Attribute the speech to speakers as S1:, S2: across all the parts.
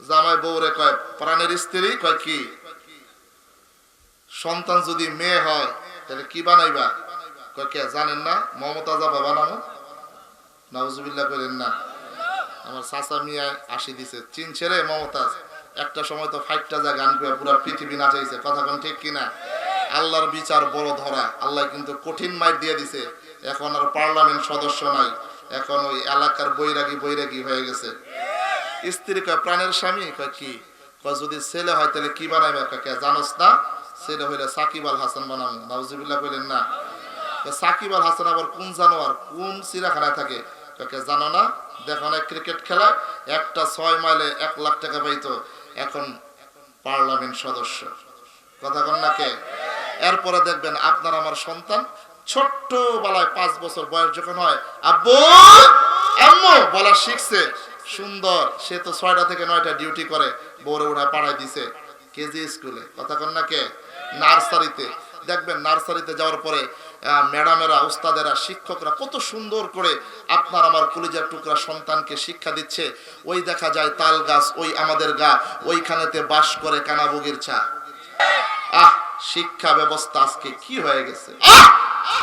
S1: জামাই বউরে কয়, প্রাণের স্ত্রী? কয় কি? সন্তান যদি মেয়ে হয়, তাহলে কি বানাইবা? কয় কে, জানেন না? মমতা যাবা বানানো নাউজুবিল্লাহ করেন না। আমার চাচা মিয়া আসি দিছে। চিন ছেড়ে মমতাজ একটা সময় তো ফাইটটা যা গান করে পুরো পৃথিবী নাচাইছে। কথা কোন ঠিক কিনা? আল্লাহর বিচার বড় ধরা। আল্লাহ কিন্তু কঠিন মাইর দিয়ে দিছে। এখন আর পার্লামেন্ট সদস্য নাই। এখন ওই এলাকার বৈরাগী বৈরাগী হয়ে গেছে। স্ত্রী কয়, প্রাণের স্বামী? কয়, কি? কয়, যদি ছেলে হয় তাহলে কি বানাইবে? কয়, কে জানোস না, ছেলে হইলে সাকিব আল হাসান বানাবো নাউজুবিল্লাহ কইলেন, না। সাকিব আল হাসান আবার কোন জানোয়ার, কোন চিড়াখানায় থাকে? কাকে জানো না, দেখো না, ক্রিকেট খেলা একটা ছয় মাইলে এক লাখ টাকা পাইতো, এখন পার্লামেন্ট সদস্য। কথা কন না কে? এরপরে দেখবেন আপনার আমার সন্তান ছোট্ট বেলায় পাঁচ বছর বয়স যখন হয়, আব্বু, আম্মু, বলা শিখছে। সুন্দর, সে তো ছয়টা থেকে নয়টা ডিউটি করে, বউরে উঠা পাঠাই দিছে। কেজি স্কুলে। কথা কন না কে? নার্সারিতে। দেখবেন নার্সারিতে যাওয়ার পরে ম্যাডামেরা, উস্তাদেরা, শিক্ষকরা কত সুন্দর করে আপনার আমার কলিজার টুকরা সন্তানকে শিক্ষা দিচ্ছে। ওই দেখা যায় তাল গাছ, ওই আমাদের গা, ওইখানেতে বাস করে কানাবুগির চা। আহ, শিক্ষা ব্যবস্থা আজকে কি হয়ে গেছে?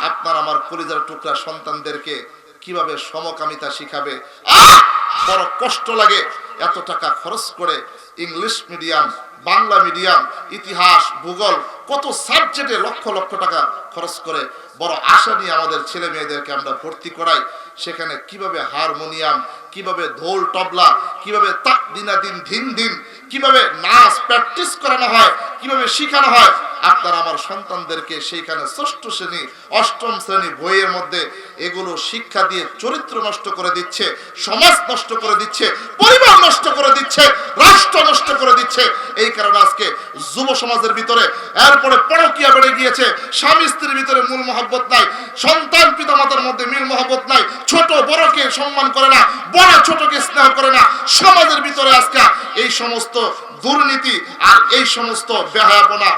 S1: আপনার আমার কলিজার টুকরা সন্তানদেরকে কীভাবে সমকামিতা শিখাবে? আহ! বড় কষ্ট লাগে এত টাকা খরচ করে ইংলিশ মিডিয়াম, বাংলা মিডিয়াম, ইতিহাস, ভূগোল, কত সাবজেক্টে লক্ষ লক্ষ টাকা খরচ করে বড় আশা নিয়ে আমাদের ছেলে মেয়েদেরকে আমরা ভর্তি করাই। সেখানে কীভাবে হারমোনিয়াম, কীভাবে ঢোল তবলা, কীভাবে তাক দিনাদিন দিন দিন কীভাবে নাচ প্র্যাকটিস করানো হয়, কীভাবে শেখানো হয় আপনার আমার সন্তানদেরকে সেইখানে ষষ্ঠ শ্রেণি, অষ্টম শ্রেণি বইয়ের মধ্যে এগুলো শিক্ষা দিয়ে চরিত্র নষ্ট করে দিচ্ছে, সমাজ নষ্ট করে দিচ্ছে, পরিবার নষ্ট করে দিচ্ছে, রাষ্ট্র নষ্ট করে দিচ্ছে। এই কারণে আজকে যুব সমাজের ভিতরে এরপরে পরকিয়া বেড়ে গিয়েছে। স্বামী স্ত্রীর ভিতরে মূল মহব্বত নাই, সন্তান পিতামাতার মধ্যে মিল মহব্বত নাই, ছোট বড়কে সম্মান করে না, বড় ছোটকে স্নেহ করে না। সমাজের ভিতরে আজকে এই সমস্ত দুর্নীতি আর এই সমস্ত বেহায়াপনা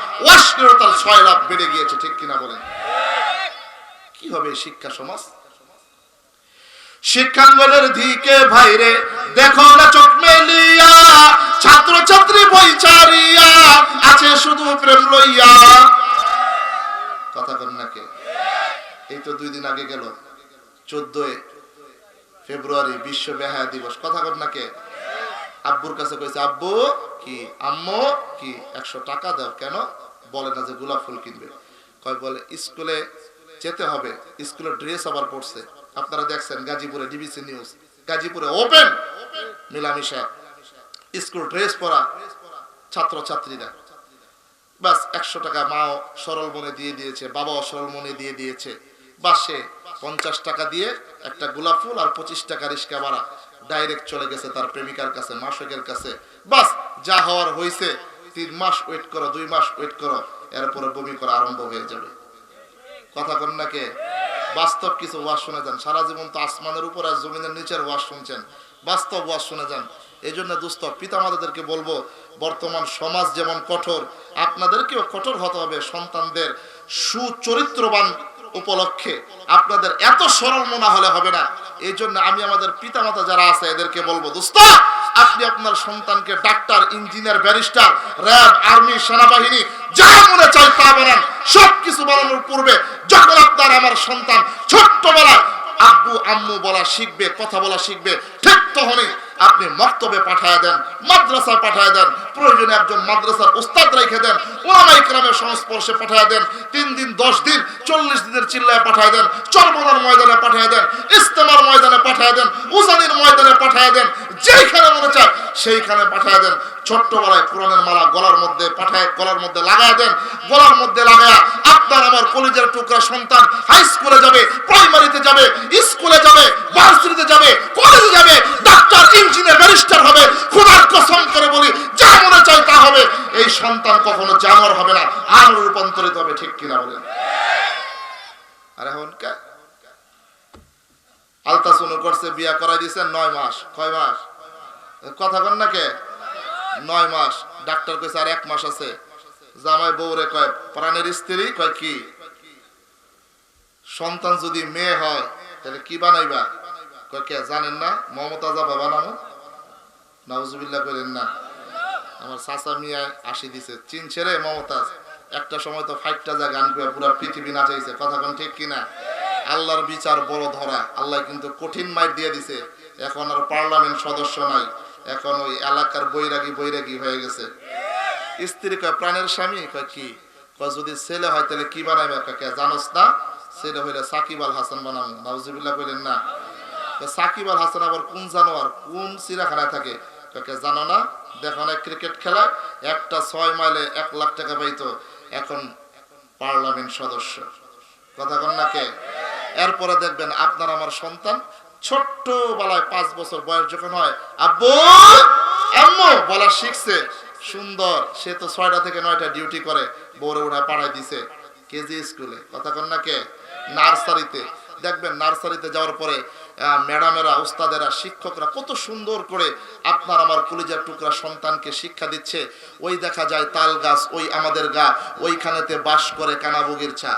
S1: অশ্লীলতার ছয় লাভ বেড়ে গিয়েছে, ঠিক কিনা বলেন? কি হবে শিক্ষা সমাজ? শিক্ষাঙ্গনের দিকে ভাইরে, দেখো না চোখ মেলিয়া ছাত্র ছাত্রী বই চারিয়া আছে শুধু প্রেম লইয়া। কথা কন না কে? এই তো দুই দিন আগে গেল, চোদ্দই ফেব্রুয়ারি বিশ্ব বেহায়া দিবস। কথা কন না কে? আব্বুর কাছে কইছে, আব্বু, কি, আম্মু, কি, একশো টাকা দাও, কেন? বলে না যে গোলাপ ফুল কিনবে। কয় বলে, স্কুলে যেতে হবে, স্কুলের ড্রেস আবার পড়ছে আপনারা দেখছেন গাজীপুরে ডিবিসি নিউজ। গাজীপুরে ওপেন। মিলামিশা। স্কুল ড্রেস পরা ছাত্র ছাত্রীরা বাস একশো টাকা মাও সরল মনে দিয়ে দিয়েছে, বাবাও সরল মনে দিয়ে দিয়েছে। বাসে পঞ্চাশ টাকা দিয়ে একটা গোলাপ ফুল আর পঁচিশ টাকা রিক্সা ভাড়া। ডাইরেক্ট চলে গেছে তার প্রেমিকার কাছে, মাসকের কাছে। বাস যা হওয়ার হয়েছে তিন মাস ওয়েট করো, দুই মাস ওয়েট করো, এরপরে বমি করা আরম্ভ হয়ে যাবে। কথা কন না কে? বাস্তব কিছু ওয়াজ শুনে যান। সারা জীবন তো আসমানের উপর আর জমিনের নিচের ওয়াজ শুনছেন। বাস্তব ওয়াজ শুনে যান। এই জন্য দুস্থ পিতামাতাদেরকে বলব, বর্তমান সমাজ যেমন কঠোর, আপনাদেরকেও কঠোর হতে হবে সন্তানদের সুচরিত্রবান উপলক্ষে। আপনাদের এত সরল মনে হলে হবে না। এই জন্য আমি আমাদের পিতামাতা যারা আছে, এদেরকে বলব দোস্ত আপনি আপনার সন্তানকে doctor, engineer, barrister, RAB, army, সেনাবাহিনী, যা মনে চাই তা বানান। সব কিছু বানানোর পূর্বে যখন আপনার আমার সন্তান ছোট্টবেলায় আব্বু, আম্মু বলা শিখবে, কথা বলা শিখবে, ঠিক তখনই আপনি মক্তবে পাঠায় দেন, মাদ্রাসায় পাঠায় দেন, প্রয়োজনে একজন মাদ্রাসার উস্তাদ রেখে দেন ওলামা ইকরামের সংস্পর্শে পাঠায় দেন, তিন দিন, দশ দিন, চল্লিশ দিনের চিল্লায় পাঠায় দেন, চরমনার ময়দানে পাঠায় দেন, ইস্তেমার ময়দানে পাঠায় দেন, উজানির ময়দানে পাঠায় দেন, যেইখানে মনে চায় সেইখানে পাঠায় দেন, ছোট্টবেলায় কোরআনের মালা গলার মধ্যে পাঠায়, গলার মধ্যে লাগায় দেন, গলার মধ্যে লাগায়, আপনার আমার কলেজের টুকরা সন্তান হাই স্কুলে যাবে, প্রাইমারিতে যাবে, স্কুলে যাবে, ভার্সিটিতে যাবে, কলেজে যাবে, ডাক্তার ইঞ্জিনিয়ার ব্যারিস্টার হবে, খোদার কসম করে বলি, যা মনে চায় তা হবে। এই সন্তান কখনো জানোয়ার হবে না আর রূপান্তরিত হবে, ঠিক কিনা বলেন? করছে, বিয়া করাই দিয়েছে নয় মাস। কয় মাস? কথা না কে? নয় মাস। ডাক্তার আর এক মাস আছে। জামাই বউরে কয়, প্রাণের স্ত্রী? কয় কি? সন্তান যদি মেয়ে হয়, তাহলে কি বানাইবা? কে জানেন না? মমতা যাবা বানানো নাউজুবিল্লাহ করেন না। আমার চাচা মিয়ায় আসি দিছে। চিনছে রে মমতাজ একটা সময় তো ফাইটটা যা গান করে পুরো পৃথিবী নাচাইছে। কথা ঠিক কিনা? আল্লাহর বিচার বড় ধরা। আল্লাহ কিন্তু কঠিন মাইর দিয়ে দিছে। এখন আর পার্লামেন্ট সদস্য নাই। এখন ওই এলাকার বৈরাগী বৈরাগী হয়ে গেছে। স্ত্রী কয়, প্রাণের স্বামী? কয়, কি? কয়, যদি ছেলে হয় তাহলে কি বানাবে কাকে জানোস না? ছেলে হইলে সাকিব আল হাসান বানাবো নাউজুবিল্লাহ কইলেন না। কয় সাকিব আল হাসান আবার কোন জানোয়ার, কোন চিড়াখানায় থাকে? কাকে জানো না? দেখো না, ক্রিকেট খেলা একটা ছয় মাইলে এক লাখ টাকা পাইতো। এখন পার্লামেন্ট সদস্য। কথা কন না কে? এরপরে দেখবেন আপনার আমার সন্তান ছোট্ট বেলায় পাঁচ বছর বয়স যখন হয়, আব্বু! আম্মু! বলা শিখছে। সুন্দর। সে তো ছয়টা থেকে নয়টা ডিউটি করে বড় উঠা পাড়ায় দিছে। কেজি স্কুলে। কথা কন না কে? নার্সারিতে। দেখবেন নার্সারিতে যাওয়ার পরে ম্যাডামেরা, উস্তাদেরা, শিক্ষকরা কত সুন্দর করে আপনার আমার কলিজার টুকরা সন্তানকে শিক্ষা দিচ্ছে। ওই দেখা যায় তাল গাছ, ওই আমাদের গা, ওইখানেতে বাস করে কানাবুগির চা।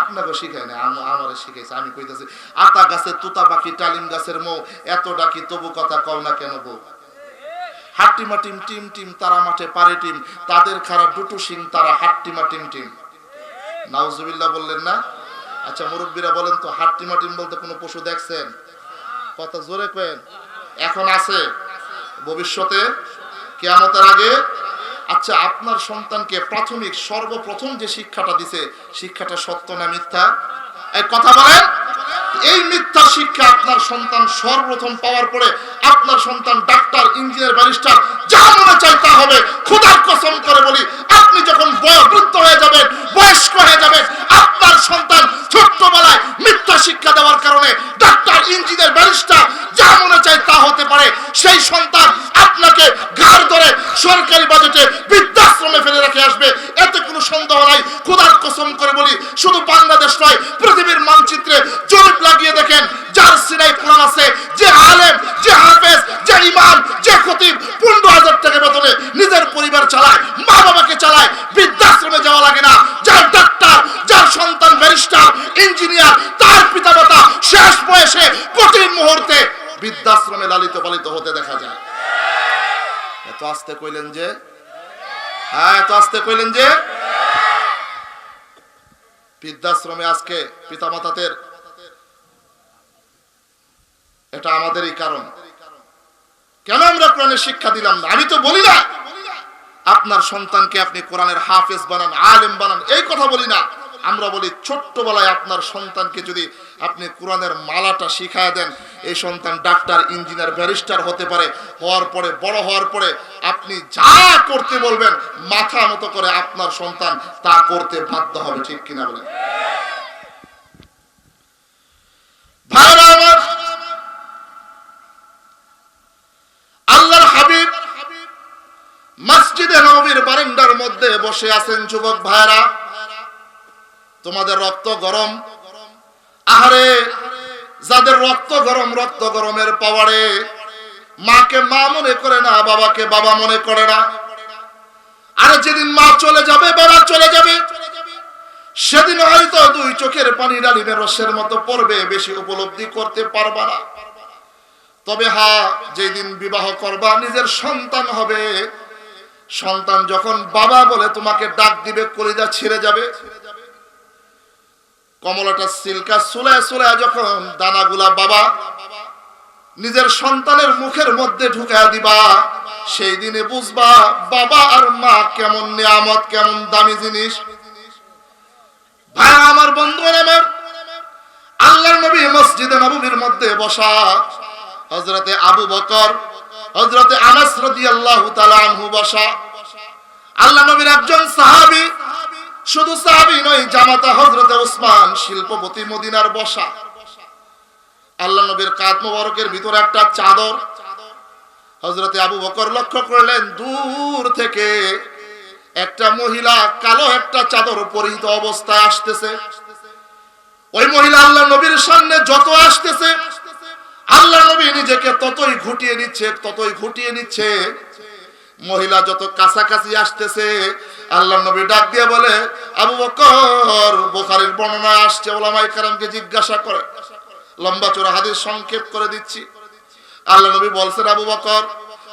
S1: আপনাকে শিখাই না আমারে শিখাইছে, আমি কইতাছি, আতা গাছের তুতা পাখি, টালিম গাছের মৌ, এত ডাকি তবু কথা কও না কেন বউ? হাট্টিমা টিম টিম টিম, তারা মাঠে পারে টিম, তাদের খারাপ দুটো সিং তারা হাট্টিমা টিম টিম। নাউজুবিল্লাহ বললেন না আচ্ছা মুরব্বীরা বলেন তো হাট্টিমা টিম বলতে কোনো পশু দেখছেন? কথা জোরে কেন এখন আছে। ভবিষ্যতে, কেয়ামতের আগে। আচ্ছা আপনার সন্তানকে প্রাথমিক, সর্বপ্রথম যে শিক্ষাটা দিছে, শিক্ষাটা সত্য না মিথ্যা? এই কথা বলেন। এই মিথ্যা শিক্ষা আপনার সন্তান সর্বপ্রথম পাওয়ার পরে আপনার সন্তান ডাক্তার, ইঞ্জিনিয়ার, ব্যারিস্টার, যা মনে চায় তা হবে। খোদার কসম করে বলি, আপনি যখন বয়োবৃদ্ধ হয়ে যাবেন বয়স্ক হয়ে যাবেন আপনার সন্তান ছোট্টবেলায় মিথ্যা শিক্ষা দেওয়ার কারণে ডাক্তার ইঞ্জিনিয়ার ব্যারিস্টার যা মনে চায় তা হতে পারে। সেই সন্তান আপনাকে ঘাড় ধরে সরকারি বাজেটে বৃদ্ধাশ্রমে ফেলে রেখে আসবে। এতে কোনো সন্দেহ নাই। খোদার কসম করে বলি, শুধু বাংলাদেশ নয়, পৃথিবীর মানচিত্রে জরিপ লাগিয়ে দেখেন, যার সিনাই কোরআন আছে, যে আলেম, যে হাফেজ, যে ইমাম, যে খতিব, পনেরো হাজার টাকা বেতনে নিজের পরিবার চালায় মা বাবাকে চালায়, বৃদ্ধাশ্রমে যাওয়া লাগে না। যার ডাক্তার সন্তান ব্যারিস্টার, ইঞ্জিনিয়ার, তার পিতামাতা শেষ বয়সে কঠিন মুহূর্তে বৃদ্ধাশ্রমে লালিত পালিত হতে দেখা যায়। এত আস্তে কইলেন যে? হ্যাঁ এত আস্তে কইলেন যে? বৃদ্ধাশ্রমে আজকে পিতামাতাদের এটা আমাদেরই কারণ। কেন আমরা কোরআনের শিক্ষা দিলাম না? আমি তো বলি না। আপনার সন্তানকে আপনি কোরআনের হাফেজ বানান, আলেম বানান, এই কথা বলি না। আমরা বলি ছোট্টবেলায় আপনার সন্তানকে যদি আপনি কোরআনের মালাটা শিখায় দেন, এই সন্তান ডাক্তার, ইঞ্জিনিয়ার, ব্যারিস্টার হতে পারে, হওয়ার পরে, বড় হওয়ার পরে আপনি যা করতে বলবেন, মাথা মতো করে আপনার সন্তান তা করতে বাধ্য হবে, ঠিক কিনা আমার, আল্লাহর হাবিব মসজিদে নবীর বারান্দার মধ্যে বসে আছেন যুবক ভাইরা। তোমাদের রক্ত গরম। আহারে, যাদের রক্ত গরম, রক্ত গরমের পাওয়ারে মাকে মা মনে করে না, বাবাকে বাবা মনে করে না। আর যেদিন মা চলে যাবে বাবা চলে যাবে, সেদিন হয়তো দুই চোখের পানি ডালিমের রসের মতো পড়বে, বেশি উপলব্ধি করতে পারবা না। তবে হা, যেদিন বিবাহ করবা, নিজের সন্তান হবে। সন্তান যখন বাবা বলে তোমাকে ডাক দিবে, কলিজা ছিঁড়ে যাবে। কমলাটা সিল্কা সুলায় সুলায় যখন দানাগুলা বাবা নিজের সন্তানের মুখের মধ্যে ঢুকায় দিবা, সেই দিনে বুঝবা বাবা আর মা কেমন নিয়ামত, কেমন দামি জিনিস। ভাই, আমার বন্ধু আমার, আল্লাহর নবী মসজিদে নববীর মধ্যে বসা হযরতে আবু বকর, হযরতে আনাস রাদিয়াল্লাহু তাআলা আনহু বসা। আল্লাহ নবীর একজন সাহাবী শুধু সাহাবী নয়, জামাতা হযরতে ওসমান, শিল্পপতি মদিনার বসা। আল্লাহ নবীর কাঁধ মোবারকের ভিতরে একটা চাদর। হযরতে আবু বকর লক্ষ্য করলেন, দূর থেকে একটা মহিলা কালো একটা চাদর পরিহিত অবস্থায় আসতেছে। ওই মহিলা আল্লাহ নবীর সামনে যত আসতেছে, আল্লাহ নবী নিজেকে ততই ঘুটিয়ে নিচ্ছে, ততই ঘুটিয়ে নিচ্ছে। মহিলা যত কাছাকাছি আসতেছে আল্লাহ নবী ডাক দিয়ে বলে, আবু বকর, বোখারির বর্ণনা আসছে ওলামাই কারামকে জিজ্ঞাসা করে। লম্বা চোরা হাদিস সংক্ষেপ করে দিচ্ছি। আল্লাহ নবী বলছেন, আবু বকর,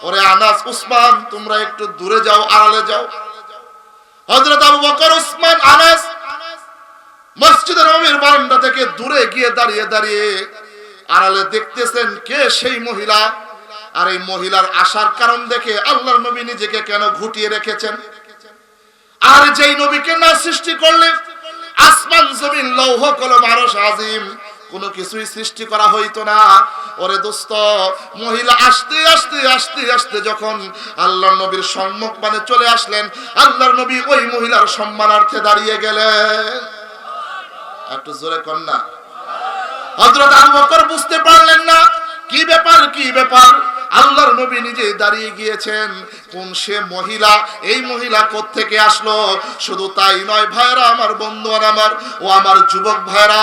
S1: ওরে আনাস উসমান, তোমরা একটু দূরে যাও, আড়ালে যাও। হযরত আবু বকর, উসমান, আনাস মসজিদের নবীর বারান্দা থেকে দূরে গিয়ে দাঁড়িয়ে দাঁড়িয়ে আড়ালে দেখতেছেন কে সেই মহিলা। আর এই মহিলার আসার কারণ দেখে আল্লাহর নবী নিজেকে কেন ঘুটিয়ে রেখেছেন? আর যেই নবীকে না সৃষ্টি করলে আসমান, জমিন, লৌহ, কলম, আরশ, আজিম, কোনো কিছুই সৃষ্টি করা হইতো না। ওরে দোস্ত, মহিলা আসতে আসতে আসতে আসতে যখন আল্লাহর নবীর সম্মুখ মানে চলে আসলেন, আল্লাহর নবী ওই মহিলার সম্মানার্থে দাঁড়িয়ে গেলেন। একটু জোরে কন্যা হযরত আবু বকর বুঝতে পারলেন না, কি ব্যাপার কি ব্যাপার? আল্লাহর নবী নিজে দাঁড়িয়ে গিয়েছেন। কোন সে মহিলা, এই মহিলা থেকে আসলো? শুধু তাই নয় ভাইরা আমার বন্ধু আর আমার, ও আমার যুবক ভাইরা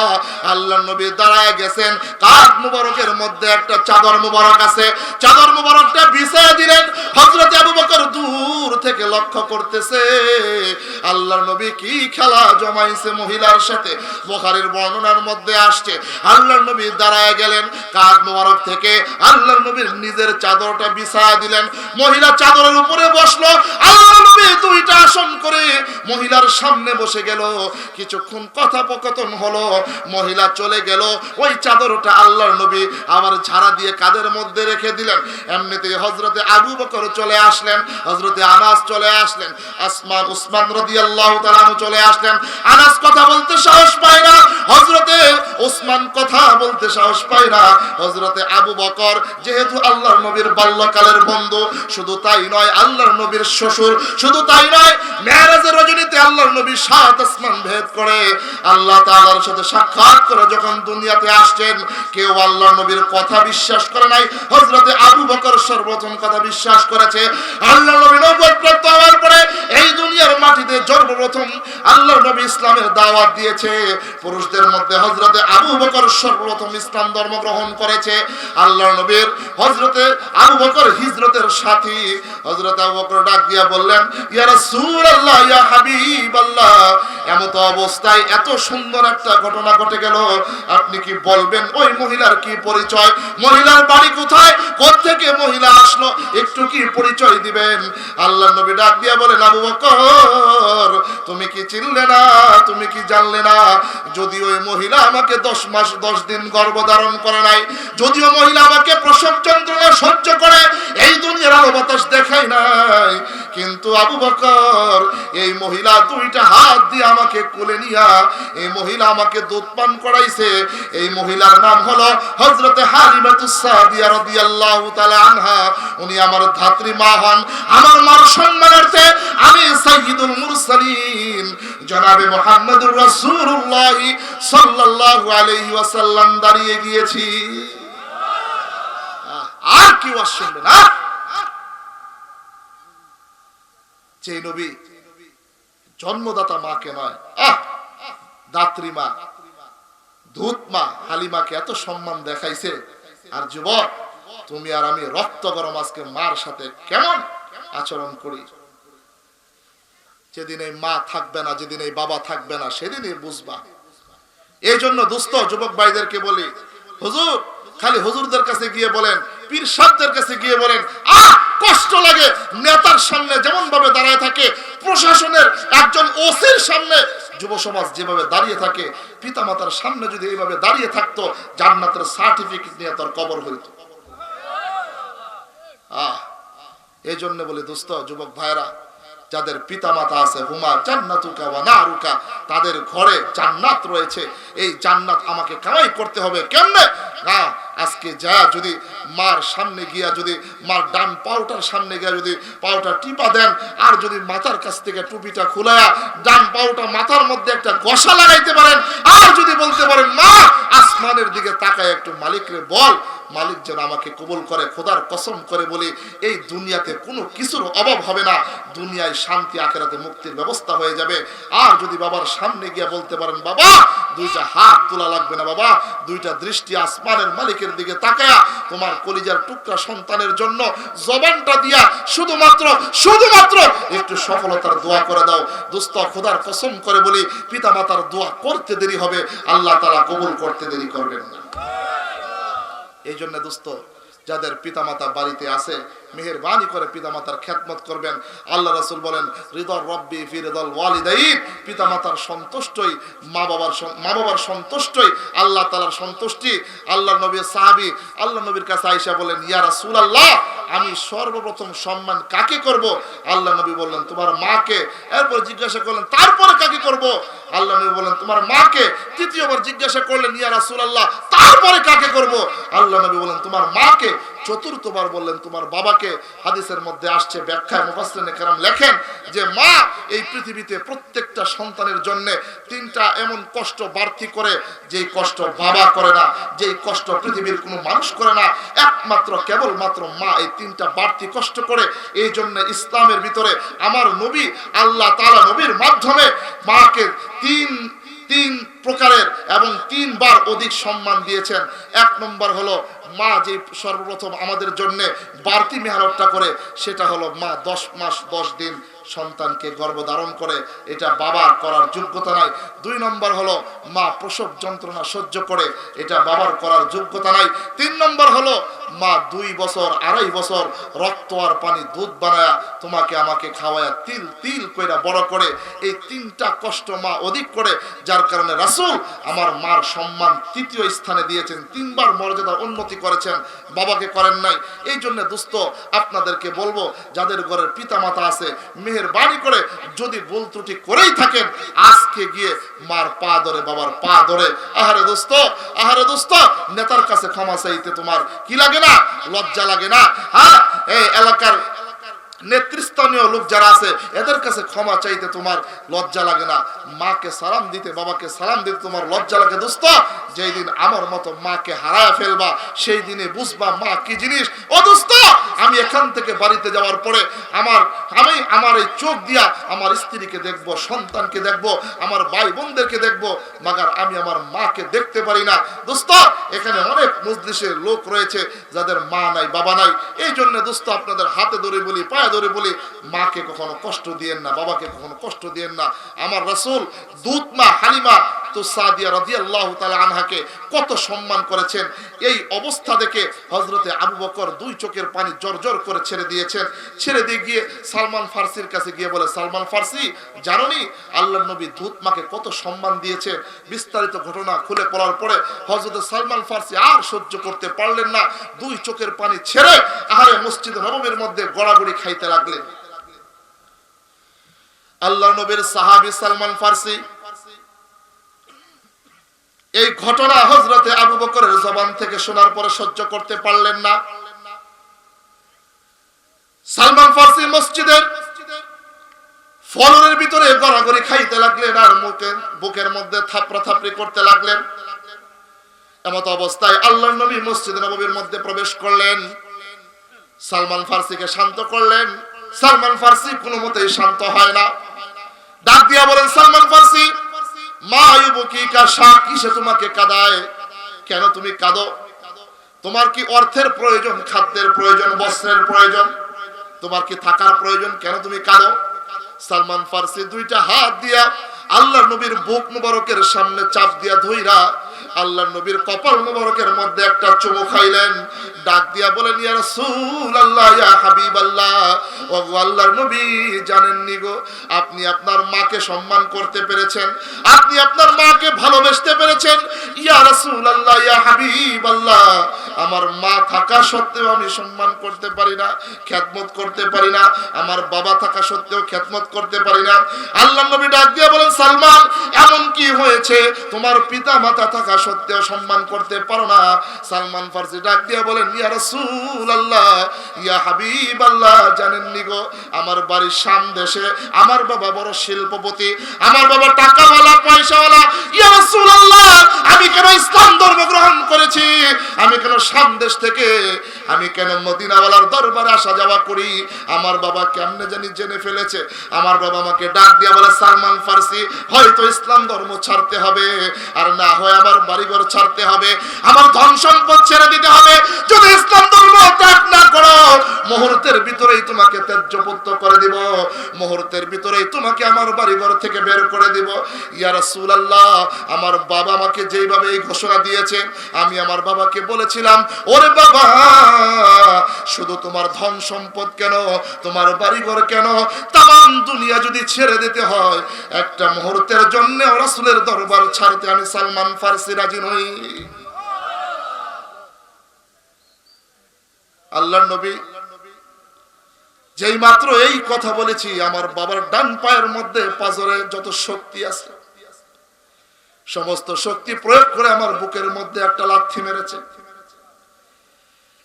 S1: আল্লাহর নবী দাঁড়ায় গেছেন। কাঁধ মুবারকের মধ্যে একটা চাদর মুবারক আছে। চাদর মুবারকটা বিছায় দিলেন। হযরত আবু বকর দূর থেকে লক্ষ্য করতেছে, আল্লাহর নবী কি খেলা জমাইছে মহিলার সাথে। বুখারীর বর্ণনার মধ্যে আসছে, আল্লাহর নবী দাঁড়ায় গেলেন কাঁধ মুবারক থেকে। আল্লাহর নবীর নিজের চাদরটা বিছা দিলেন। মহিলা চাদরের উপরে বসল। আল্লাহ নবী দুইটা আসন করে মহিলার সামনে বসে গেল। কিছুক্ষণ কথোপকথন হলো। মহিলা চলে গেল। ওই চাদরটা আল্লাহর নবী আবার ঝাড়া দিয়ে কাদের মধ্যে রেখে দিলেন? এমনিতে হজরতে আবু বকর চলে আসলেন হজরতে আনাস চলে আসলেন, আসমান উসমান রাদিয়াল্লাহু তাআলা চলে আসলেন। আনাস কথা বলতে সাহস পায় না হজরতে ওসমান কথা বলতে সাহস পায় না। হজরতে আবু বকর যেহেতু আল্লাহর নবীর বাল্যকালের বন্ধু, শুধু তাই নয়, আল্লাহর নবীর শ্বশুর, শুধু তাই নয় মেরাজের রজনীতে আল্লাহর নবী সাত আসমান ভেদ করে, আল্লাহ তাআলার সাথে সাক্ষাৎ করে যখন দুনিয়াতে আসছেন, কেউ আল্লাহর নবীর কথা বিশ্বাস করে নাই, হযরতে আবু বকর সর্বপ্রথম কথা বিশ্বাস করেছে, আল্লাহর নবী নবুয়ত নবী ইসলামের দাওয়াত দিয়েছে। পুরুষদের মধ্যে হযরতে আবু বকর সর্বপ্রথম ইসলাম ধর্ম গ্রহণ করেছে। আল্লাহর নবীর হযরতে আবু বকর হিজরতের সাথী। হযরত আবু বকর ডাক দিয়া বললেন, ইয়া রাসূলুল্লাহ, ইয়া হাবিবাল্লাহ, এমত অবস্থায় এত সুন্দর একটা ঘটনা ঘটে গেল। আপনি কি বলবেন ওই মহিলার কি পরিচয়? মহিলার বাড়ি কোথায়? কোত্থেকে মহিলা আসলো? একটু কি পরিচয় দিবেন? আল্লাহ নবী ডাক দিয়া বলেন আবু বকর, তুমি কি চিনলে না তুমি কি জানলে না? যদি ওই মহিলা আমাকে দশ মাস, দশ দিন গর্ভধারণ করে নাই, যদিও মহিলা আমাকে প্রসব যন্ত্রণা সহ্য করে, এই দুনিয়ার আলো বাতাস দেখায় নাই। কিন্তু আবু বকর, এই মহিলা দুইটা হাত দিয়ে আমাকে কোলে নিয়া, এই মহিলা আমাকে দুধ পান করাইছে। এই মহিলার নাম হলো হযরতে হালিমাতুস সাদিয়া রাদিয়াল্লাহু তাআলা আনহা। উনি আমার ধাত্রী মা হন। আমার মার সম্মানার্থে আমি সাইয়্যিদুল মুরসালিন, জনাবে মুহাম্মদুর রাসূলুল্লাহ সাল্লাল্লাহু আলাইহি ওয়াসাল্লাম দাঁড়িয়ে গিয়েছি। আর কি ওয়াজ শুনবে না যে নবী জন্মদাতা মাকে নয়, আহ, দাত্রী মা, ধূত মা, হালিমাকে এত সম্মান দেখাইছে। আর যুবক, তুমি আর আমি রক্ত গরম আজকে মার সাথে কেমন আচরণ করি? যেদিন এই মা থাকবে না, যেদিন এই বাবা থাকবে না, সেদিনই বুঝবা। এই জন্য দুস্থ যুবক ভাইদেরকে বলি, হুজুর, খালি হুজুরদের কাছে গিয়ে বলেন পীর সাহেবদের কাছে গিয়ে বলেন, আহ, কষ্ট লাগে নেতার সামনে যেমন ভাবে দাঁড়ায় থাকে, প্রশাসনের একজন ওসির সামনে যুব সমাজ যেভাবে দাঁড়িয়ে থাকে, পিতামাতার সামনে যদি এইভাবে দাঁড়িয়ে থাকতো, জান্নাতের সার্টিফিকেট নিয়ে তার কবর হইত। আহ এই জন্য বলি দোস্ত যুবক ভাইরা যাদের পিতা মাতা আছে, হুমা জান্নাতুকা ওয়া নারুকা, তাদের ঘরে জান্নাত রয়েছে। এই জান্নাত আমাকে কামাই করতে হবে কেমনে? না, আজকে যা যদি মার সামনে গিয়া যদি, মার ডান পাউটার সামনে গিয়া যদি পাউটা টিপা দেন, আর যদি মাথার কাছ থেকে টুপিটা খুলায়া ডান পাউটা মাথার মধ্যে একটা গসা লাগাইতে পারেন, আর যদি বলতে পারেন, মা, আসমানের দিকে তাকায় একটু মালিকরে বল। মালিক যেন আমাকে কবুল করে, খোদার কসম করে বলি, এই দুনিয়াতে কোনো কিছুর অভাব হবে না। দুনিয়ায় শান্তি, আখেরাতে মুক্তির ব্যবস্থা হয়ে যাবে। আর যদি বাবার সামনে গিয়ে বলতে পারেন, বাবা, দুইটা হাত তোলা লাগবে না বাবা, দুইটা দৃষ্টি আসমানের মালিকের দিকে তাকায়া তোমার কলিজার টুকরা সন্তানের জন্য জবানটা দিয়া শুধুমাত্র শুধুমাত্র একটু সফলতার দোয়া করে দাও। দোস্ত খোদার কসম করে বলি পিতা মাতার দোয়া করতে দেরি হবে। আল্লাহ তারা কবুল করতে দেরি করবেন না। এই জন্য দোস্ত যাদের পিতামাতা বাড়িতে আছে, মেহেরবানি করে পিতামাতার খ্যাতমত করবেন। আল্লাহ রাসূল বলেন হৃদয় রব্বি ফি হৃদল ওয়ালিদাইন। পিতামাতার সন্তুষ্টই মা বাবার মা বাবার সন্তুষ্টই, আল্লাহ তাআলার সন্তুষ্টি। আল্লাহ নবীর সাহাবী আল্লাহ নবীর কাছে আয়েশা বলেন, ইয়া রাসূলুল্লাহ, আমি সর্বপ্রথম সম্মান কাকে করব? আল্লাহ নবী বললেন, তোমার মাকে। এরপর জিজ্ঞাসা করলেন, তারপরে কাকে করব? আল্লাহ নবী বললেন, তোমার মাকে তৃতীয়বার জিজ্ঞাসা করলেন, ইয়া রাসূলুল্লাহ, তারপরে কাকে করব? আল্লাহ নবী বললেন, তোমার মাকে চতুর্থবার বললেন, তোমার বাবাকে হাদিসের মধ্যে আসছে, ব্যাখ্যায় মুফাসসিরিনে কেরাম লেখেন যে, মা এই পৃথিবীতে প্রত্যেকটা সন্তানের জন্য তিনটা এমন কষ্ট বাড়তি করে, যেই কষ্ট বাবা করে না, যেই কষ্ট পৃথিবীর কোনো মানুষ করে না, একমাত্র, কেবলমাত্র মা এই তিনটা বাড়তি কষ্ট করে, এই জন্য ইসলামের ভিতরে আমার নবী, আল্লাহ তাআলা নবীর মাধ্যমে মাকে তিন তিন প্রকারের এবং তিনবার অধিক সম্মান দিয়েছেন। এক নম্বর হলো মা যে সর্বপ্রথম আমাদের জন্য বাড়তি মেহনতটা করে, সেটা হলো মা দশ মাস, দশ দিন সন্তানকে গর্ভধারণ করে। এটা বাবার করার যোগ্যতা নাই। দুই নম্বর হলো মা প্রসব যন্ত্রণা সহ্য করে, এটা বাবার করার যোগ্যতা নাই। তিন নম্বর হলো মা দুই বছর, আড়াই বছর রক্ত আর পানি দুধ বানায়া তোমাকে আমাকে খাওয়ায়া তিল তিল কইরা বড় করে। এই তিনটা কষ্ট মা অধিক করে। যার কারণে রাসূল আমার মার সম্মান তৃতীয় স্থানে দিয়েছেন, তিনবার মর্যাদা উন্নতি করেছেন। বাবাকে করেন নাই। এই জন্য দুস্থ, আপনাদেরকে বলব, যাদের ঘরের পিতা মাতা আছে, মেহেরবানি করে যদি ভুল ত্রুটি করেই থাকেন আজকে গিয়ে মার পা ধরে, বাবার পা ধরে। আহারে দোস্ত আহারে দোস্ত, নেতার কাছে ক্ষমা চাইতে তোমার কি লাগে না? লজ্জা লাগে না? হ্যাঁ? এই এলাকার নেতৃস্থানীয় লোক যারা আছে, এদের কাছে ক্ষমা চাইতে তোমার লজ্জা লাগে না। মাকে সালাম দিতে, বাবাকে সালাম দিতে তোমার লজ্জা লাগে। দোস্ত, যেই দিন আমার মতো মাকে হারায় ফেলবা, সেই দিনে বুঝবা মা কি জিনিস। ও দোস্ত, আমি এখান থেকে বাড়িতে যাওয়ার পরে আমার, আমি আমার এই চোখ দিয়া আমার স্ত্রীকে দেখব, সন্তানকে দেখব, আমার ভাই বোনদেরকে দেখব, মাগার আমি আমার মাকে দেখতে পারি না। দোস্ত, এখানে অনেক মজলিসের লোক রয়েছে, যাদের মা নাই, বাবা নাই। এই জন্য দোস্ত, আপনাদের হাতে ধরে বলি, পায়ে ধরে বলি, মাকে কখনো কষ্ট দিয়েন না, বাবাকে কখনো কষ্ট দিয়েন না। আমার রাসূল দুধ মা হালিমা তো সাদিয়া রাদিয়াল্লাহু তাআলা আনহাকে কত সম্মান করেছেন। এই অবস্থা দেখে হযরতে আবু বকর দুই চোখের পানি জর্জর করে ছেড়ে দিয়েছেন। ছেড়ে দিয়ে গিয়ে সালমান ফার্সির কাছে গিয়ে বলে, সালমান ফার্সি, জানোনি আল্লাহর নবী দুধ মাকে কত সম্মান দিয়েছে বিস্তারিত ঘটনা খুলে পড়ার পরে হযরত সালমান ফার্সি আর সহ্য করতে পারলেন না। দুই চোখের পানি ছেড়ে আহারে মসজিদ নবমীর মধ্যে গড়াগড়ি খাইতে লাগলেন আল্লাহ নবীর সাহাবী সালমান ফার্সি। এই ঘটনা হজরতে আবু বকরের জবান থেকে শোনার পরে সহ্য করতে পারলেন না। সালমান ফার্সি মসজিদের ফলনের ভিতরে গড়াগড়ি খাইতে লাগলেন আর মুখে বুকের মধ্যে থাপড়া থাপড়ি করতে লাগলেন। এমত অবস্থায় আল্লাহ নবী মসজিদ নবীর মধ্যে প্রবেশ করলেন। সালমান ফার্সিকে শান্ত করলেন। সালমান ফার্সি কোনো মতেই শান্ত হয় না। ডাক দিয়া বলেন, সালমান ফার্সি, মা ইউবকি কা শাহ কিসে তোমাকে কাদায়? কেন তুমি কাঁদো? তোমার কি অর্থের প্রয়োজন, খাদ্যের প্রয়োজন, বস্ত্রের প্রয়োজন? তোমার কি থাকার প্রয়োজন, কেন তুমি কাঁদো? সালমান ফার্সি দুইটা হাত দিয়া আল্লাহ নবীর বুক মুবারকের সামনে চাপ দিয়া ধইরা আল্লাহ নবীর কপাল মুবারকের মধ্যে একটা চুমু খাইলেন। ডাক দিয়া বলেন, ইয়া রাসূলুল্লাহ, ইয়া হাবিবাল্লাহ। ও আল্লাহর নবী, জানেননি গো, আপনি আপনার মাকে সম্মান করতে পেরেছেন, আপনি আপনার মাকে ভালোবাসতে পেরেছেন। ইয়া রাসূলুল্লাহ, ইয়া হাবিবাল্লাহ। আমার মা থাকা সত্ত্বেও আমি সম্মান করতে পারি না, খ্যাতমত করতে পারি না। আমার বাবা থাকা সত্ত্বেও খ্যাতমত করতে পারি না। আল্লাহ নবী ডাক দিয়ে বলেন, সালমান, এমন কি হয়েছে? তোমার পিতা মাতা থাকা সত্ত্বেও সম্মান করতে পারো না। সালমান ফার্সি ডাক দিয়ে বলেন, ইয়া রাসূলুল্লাহ, ইয়া হাবিবাল্লাহ, জানেননি গো, আমার বাড়ির সাম দেশে আমার বাবা বড় শিল্পপতি, আমার বাবা টাকাওয়ালা, পয়সাওয়ালা। ইয়া রাসূলুল্লাহ, আমি কেন ইসলাম ধর্ম গ্রহণ করেছি? আমি কেন সামদেশ থেকে। আমি কেন মদিনাওয়ালার দরবারে আসা যাওয়া করি? আমার বাবা কেমনে জানি জেনে ফেলেছে। আমার বাবা আমাকে ডাক দিয়া বলে, সালমান ফার্সি, হয়তো ইসলাম ধর্ম ছাড়তে হবে। আর না হয় আমার বাড়িঘর ছাড়তে হবে। আমার ধন সম্পদ ছেড়ে দিতে হবে। যদি ইসলাম ধর্ম ত্যাগ না করো, মুহূর্তের ভিতরেই তোমাকে ত্যায্যপুত্র করে দিব। মুহূর্তের ভিতরেই তোমাকে আমার বাড়িঘর থেকে বের করে দিব। ইয়া রাসূলুল্লাহ, আমার বাবা আমাকে যেইভাবে এই ঘোষণা দিয়েছে, আমি আমার বাবাকে বলেছিলাম ওরে বাবা, শুধু তোমার ধন সম্পদ কেন? তোমার বাড়িঘর কেন? তাম দুনিয়া যদি ছেড়ে দিতে হয়, একটা মুহূর্তের জন্য রাসূলের দরবার ছাড়তে আমি সালমান ফার্সি রাজি নই। আল্লাহ নবী, যেই মাত্র এই কথা বলেছি, আমার বাবার ডান পায়ের মধ্যে পাজরে যত শক্তি আছে, সমস্ত শক্তি প্রয়োগ করে আমার বুকের মধ্যে একটা লাথি মেরেছে।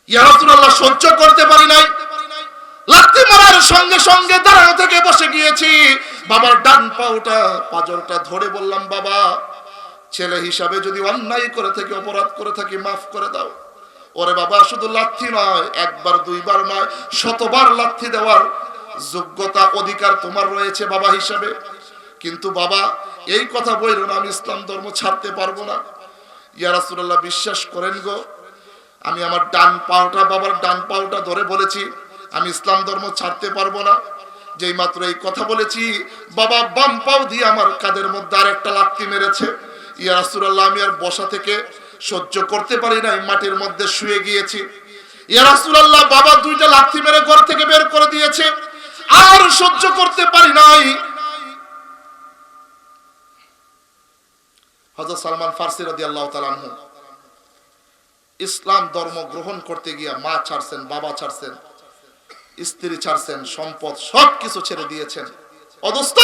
S1: ইয়ারতুল্লাহ সহ্য করতে পারি নাই। লাথি মারার সঙ্গে সঙ্গে দাঁড়ানো থেকে বসে গিয়েছি। বাবার ডান পাউটা পাজরটা ধরে বললাম, বাবা, ছেলে হিসাবে যদি অন্যায় করে থাকি, অপরাধ করে থাকি, মাফ করে দাও। ওরে বাবা, শুধু লাথি নয়, একবার, দুইবার নয়, শতবার লাথি দেওয়ার যোগ্যতা, অধিকার তোমার রয়েছে বাবা হিসাবে। কিন্তু বাবা, এই কথা বইল না, আমি ইসলাম ধর্ম ছাড়তে পারব না। ইয়া রাসূলুল্লাহ, বিশ্বাস করেন গো আমি আমার ডান পাওটা বাবার ডান পাওটা ধরে বলেছি, আমি ইসলাম ধর্ম ছাড়তে পারব না। যেই মাত্র এই কথা বলেছি, বাবা বাম পাও দিয়ে আমার কাদের মধ্যে আর একটা লাত্তি মেরেছে। ইয়া আমি আর বসা থেকে সহ্য করতে পারি নাই, মাটির মধ্যে শুয়ে গিয়েছি। ইয়া বাবা দুইটা লাথি মেরে ঘর থেকে বের করে দিয়েছে, আর সহ্য করতে পারি নাই। হযরত সালমান ফার্সি রাদিয়াল্লাহু তাআলা আনহু ইসলাম ধর্ম গ্রহণ করতে গিয়া মা ছাড়ছেন, বাবা ছাড়ছেন, স্ত্রী ছাড়ছেন, সম্পদ সব কিছু ছেড়ে দিয়েছেন। অদস্ত!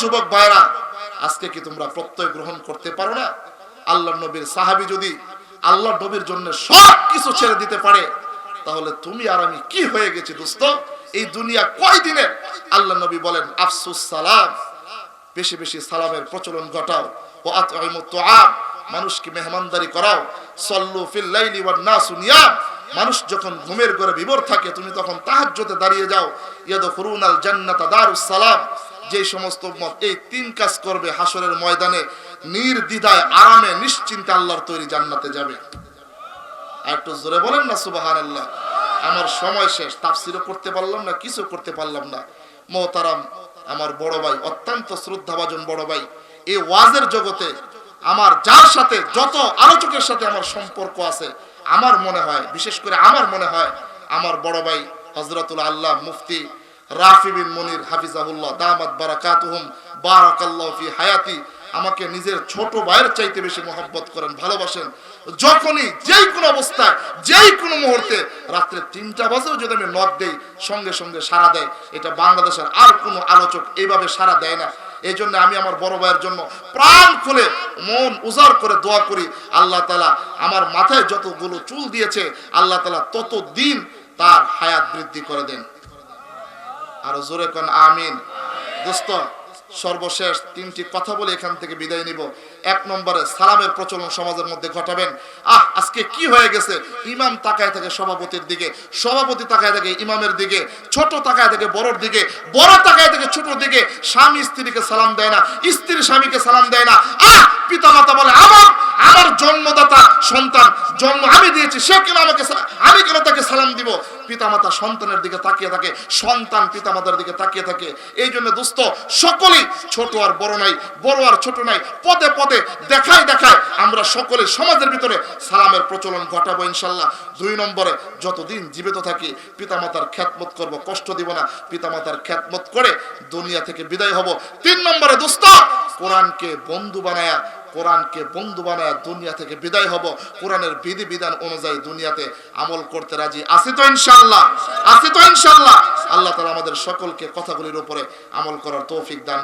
S1: যুবক ভাইরা, আজকে কি তোমরা প্রত্যয় গ্রহণ করতে পারো না? আল্লাহ নবীর সাহাবী যদি আল্লাহ নবীর জন্য সব কিছু ছেড়ে দিতে পারে, তাহলে তুমি আর আমি কি হয়ে গেছি দোস্ত? এই দুনিয়া কয় দিনের আল্লাহ নবী বলেন, আফসুস সালাম, বেশি বেশি সালামের প্রচলন ঘটাও। ও তুআম মানুষকে মেহমানদারি করাও। সল্লু ফিল লাইলি ওয়ান নাসু নিয়াম। মানুষ যখন ঘুমের ঘরে বিভোর থাকে, তুমি তখন তাহাজ্জুদে দাঁড়িয়ে যাও। ইয়াদখুলুনাল জান্নাতা দারুস সালাম। যে সমস্ত উম্মত এই তিন কাজ করবে হাসরের ময়দানে, নির্দ্বিধায়, আরামে, নিশ্চিন্তে আল্লাহর তৈরি জান্নাতে যাবে। আর একটু জোরে বলেন না, সুবহানাল্লাহ। আমার সময় শেষ। তাফসিরও করতে পারলাম না, কিছু করতে পারলাম না। মোহতারাম, আমার বড় ভাই, অত্যন্ত শ্রদ্ধাভাজন বড় ভাই। এই ওয়াজের জগতে আমার যার সাথে, যত আলোচকের সাথে আমার সম্পর্ক আছে, আমার মনে হয়, বিশেষ করে আমার মনে হয়, আমার বড় ভাই হজরতুল আল্লাহ মুফতি রাফি বিন মনির হাফিজাহুল্লাহ, দামাত বারাকাতুহুম, বারাকাল্লাহ ফি হায়াতি, আমাকে নিজের ছোট ভাইয়ের চাইতে বেশি মহব্বত করেন, ভালোবাসেন। যখনই যেই কোনো অবস্থায়, যেই কোনো মুহূর্তে, রাত্রে তিনটা বাজেও যদি আমি নখ দেই, সঙ্গে সঙ্গে সারা দেয়, এটা বাংলাদেশের আর কোনো আলোচক এইভাবে সারা দেয় না। এই জন্য আমি আমার বড় ভাইয়ের জন্য প্রাণ খুলে মন উজাড় করে দোয়া করি। আল্লাহ তালা আমার মাথায় যতগুলো চুল দিয়েছে, আল্লাহ তালা তত দিন তার হায়াত বৃদ্ধি করে দেন। আর জোরে কন, আমিন। দোস্ত, সর্বশেষ তিনটি কথা বলে এখান থেকে বিদায় নিব। এক নম্বরে সালামের প্রচলন সমাজের মধ্যে ঘটাবেন। আহ, আজকে কি হয়ে গেছে? ইমাম তাকায় থাকে সভাপতির দিকে, সভাপতি তাকায় থাকে ইমামের দিকে, ছোট তাকায় থাকে বড়র দিকে, বড় তাকায় থাকে ছোটর দিকে। স্বামী স্ত্রীকে সালাম দেয় না স্ত্রী স্বামীকে সালাম দেয় না। আহ পিতা মাতা বলে, আমার আমার জন্মদাতা সন্তান, জন্ম আমি দিয়েছি, সে কেন আমাকে আমি কেন তাকে সালাম দিব? পিতামাতা সন্তানের দিকে তাকিয়ে থাকে, সন্তান পিতামাতার দিকে তাকিয়ে থাকে। এই জন্য দোস্ত, সকলেই ছোট আর বড় নাই, বড় আর ছোট নাই, পদে পদে দেখায় দেখায় আমরা সকলে সমাজের ভিতরে সালামের প্রচলন ঘটাবো ইনশাল্লাহ। দুই নম্বরে, যতদিন জীবিত থাকি, পিতামাতার খ্যাতমত করব, কষ্ট দিব না, পিতামাতার খ্যাতমত করে দুনিয়া থেকে বিদায় হব। তিন নম্বরে, দোস্ত, কোরআনকে বন্ধু বানায়া, কোরআনকে বন্ধু বানায় দুনিয়া থেকে বিদায় হব। কোরআনের বিধি বিধান অনুযায়ী দুনিয়াতে আমল করতে রাজি। আছি তো ইনশাল্লাহ, আছি তো ইনশাল্লাহ। আল্লাহ তালা আমাদের সকলকে কথাগুলির উপরে আমল করার তৌফিক দান